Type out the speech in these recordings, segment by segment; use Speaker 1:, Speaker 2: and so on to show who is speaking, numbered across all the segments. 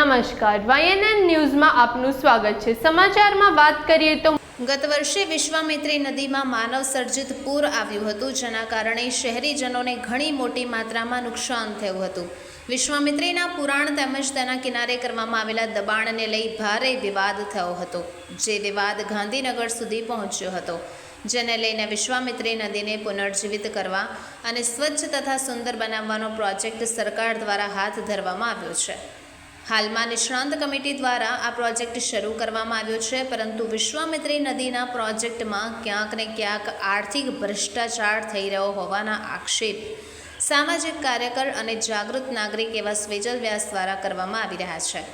Speaker 1: નમસ્કાર. વાયએનએન ન્યૂઝમાં આપનું સ્વાગત છે. સમાચારમાં વાત કરીએ તો
Speaker 2: ગત વર્ષે વિશ્વામિત્રી નદીમાં માનવ સર્જિત પૂર આવ્યું હતું, જેના કારણે શહેરીજનોને ઘણી મોટી માત્રામાં નુકસાન થયું હતું. વિશ્વામિત્રીના પુરાણ તેમજ તેના કિનારે કરવામાં આવેલા દબાણને લઈ ભારે વિવાદ થયો હતો, જે વિવાદ ગાંધીનગર સુધી પહોંચ્યો હતો, જેને લઈને વિશ્વામિત્રી નદીને પુનર્જીવિત કરવા અને સ્વચ્છ તથા સુંદર બનાવવાનો પ્રોજેક્ટ સરકાર દ્વારા હાથ ધરવામાં આવ્યો છે. હાલમાં નિષ્ણાંત કમિટી દ્વારા આ પ્રોજેક્ટ શરૂ કરવામાં આવ્યો છે, પરંતુ વિશ્વામિત્રી નદીના પ્રોજેક્ટમાં ક્યાંક ને ક્યાંક આર્થિક ભ્રષ્ટાચાર થઈ રહ્યો હોવાના આક્ષેપ સામાજિક કાર્યકર અને જાગૃત નાગરિક એવા સ્વેજલ વ્યાસ દ્વારા કરવામાં આવી રહ્યા છે.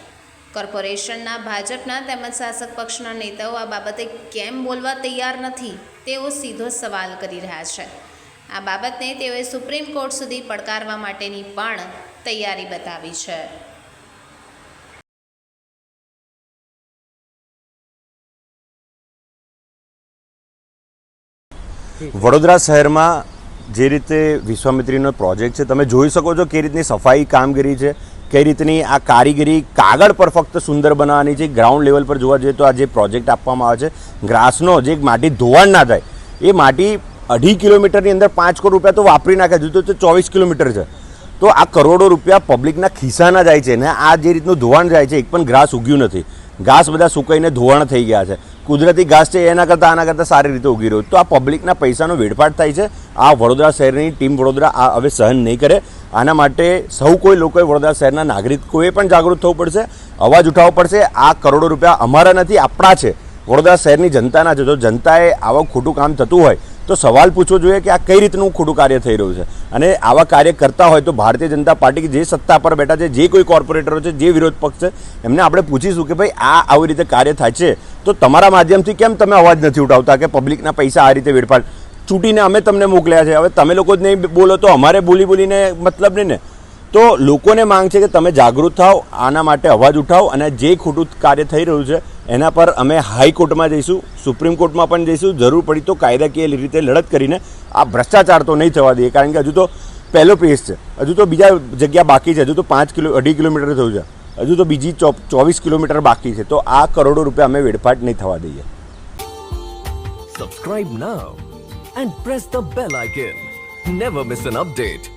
Speaker 2: કોર્પોરેશનના ભાજપના તેમજ શાસક પક્ષના નેતાઓ આ બાબતે કેમ બોલવા તૈયાર નથી, તેઓ સીધો સવાલ કરી રહ્યા છે. આ બાબતને તેઓએ સુપ્રીમ કોર્ટ સુધી પડકારવા માટેની પણ તૈયારી બતાવી છે.
Speaker 3: વડોદરા શહેરમાં જે રીતે વિશ્વામિત્રીનો પ્રોજેક્ટ છે, તમે જોઈ શકો છો કે રીતની સફાઈ કામગીરી છે કઈ રીતની આ કારીગરી કાગળ પર ફક્ત સુંદર બનાવવાની છે, ગ્રાઉન્ડ લેવલ પર જોવા જઈએ તો આ જે પ્રોજેક્ટ આપવામાં આવે છે, ગ્રાસનો જે માટી ધોવાણ ના થાય, એ માટી અઢી કિલોમીટરની અંદર પાંચ કરોડ રૂપિયા તો વાપરી નાખે છે, તો ચોવીસ કિલોમીટર છે. તો આ કરોડો રૂપિયા પબ્લિકના ખિસ્સાના જાય છે ને આ જે રીતનું ધોવાણ જાય છે, એક પણ ઘાસ ઉગ્યું નથી. ઘાસ બધા સુકાઈને ધોવાણ થઈ ગયા છે. કુદરતી ઘાસ છે, એના કરતાં આના કરતાં સારી રીતે ઉગી રહ્યું. તો આ પબ્લિકના પૈસાનો વેડફાટ થાય છે. આ વડોદરા શહેરની ટીમ વડોદરા આ હવે સહન નહીં કરે. આના માટે સૌ કોઈ લોકોએ વડોદરા શહેરના નાગરિકોએ પણ જાગૃત થવું પડશે. અવાજ ઉઠાવવો પડશે. આ કરોડો રૂપિયા અમારા નથી, આપણા છે. વડોદરા શહેરની જનતાના છે. જો જનતાએ આવું ખોટું કામ થતું હોય તો સવાલ પૂછવો જોઈએ કે આ કઈ રીતનું ખોટું કાર્ય થઈ રહ્યું છે? અને આવા કાર્ય કરતા હોય તો ભારતીય જનતા પાર્ટી જે સત્તા પર બેઠા છે, જે કોઈ કોર્પોરેટરો છે, જે વિરોધ પક્ષ છે, એમને આપણે પૂછીશું કે ભાઈ આ આવી રીતે કાર્ય થાય છે. તો તમારા માધ્યમથી કેમ તમે અવાજ નથી ઉઠાવતા કે પબ્લિકના પૈસા આ રીતે વેડફાટ ચૂંટીને અમે તમને મોકલ્યા છે. હવે તમે લોકો જ નહીં બોલો તો અમારે બોલી બોલીને મતલબ નહીં ને. તો લોકોને માંગ છે કે તમે જાગૃત થાઓ, આના માટે અવાજ ઉઠાવો અને જે ખોટું કાર્ય થઈ રહ્યું છે, એના પર અમે હાઈકોર્ટમાં જઈશું, સુપ્રીમ કોર્ટમાં પણ જઈશું. જરૂર પડી તો કાયદાકીય રીતે લડત કરીને આ ભ્રષ્ટાચાર તો નહીં થવા દઈએ. કારણ કે હજુ તો પહેલો પેસ છે. હજુ તો બીજા જગ્યા બાકી છે. હજુ તો પાંચ કિલો, અઢી કિલોમીટર થયું છે. હજુ તો બીજી ચોવીસ કિલોમીટર બાકી છે. તો આ કરોડો રૂપિયા અમે વેડફાટ નહીં થવા દઈએ.
Speaker 4: Subscribe now and press the bell icon never miss an update.